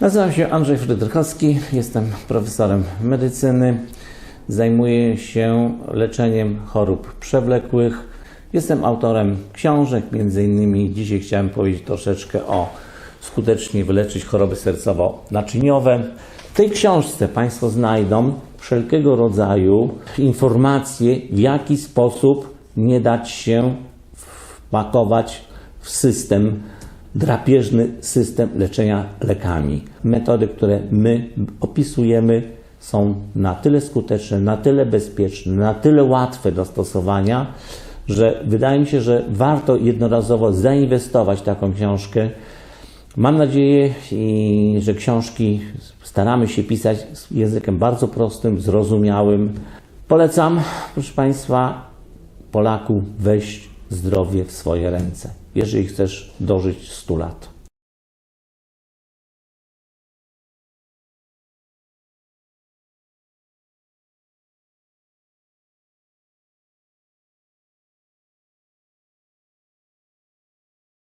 Nazywam się Andrzej Frydrychowski, jestem profesorem medycyny. Zajmuję się leczeniem chorób przewlekłych. Jestem autorem książek, między innymi dzisiaj chciałem powiedzieć troszeczkę o skutecznie wyleczyć choroby sercowo-naczyniowe. W tej książce Państwo znajdą wszelkiego rodzaju informacje, w jaki sposób nie dać się wpakować w system drapieżny system leczenia lekami. Metody, które my opisujemy, są na tyle skuteczne, na tyle bezpieczne, na tyle łatwe do stosowania, że wydaje mi się, że warto jednorazowo zainwestować w taką książkę. Mam nadzieję, że książki staramy się pisać językiem bardzo prostym, zrozumiałym. Polecam, proszę Państwa, Polaku, weź zdrowie w swoje ręce, jeżeli chcesz dożyć 100 lat.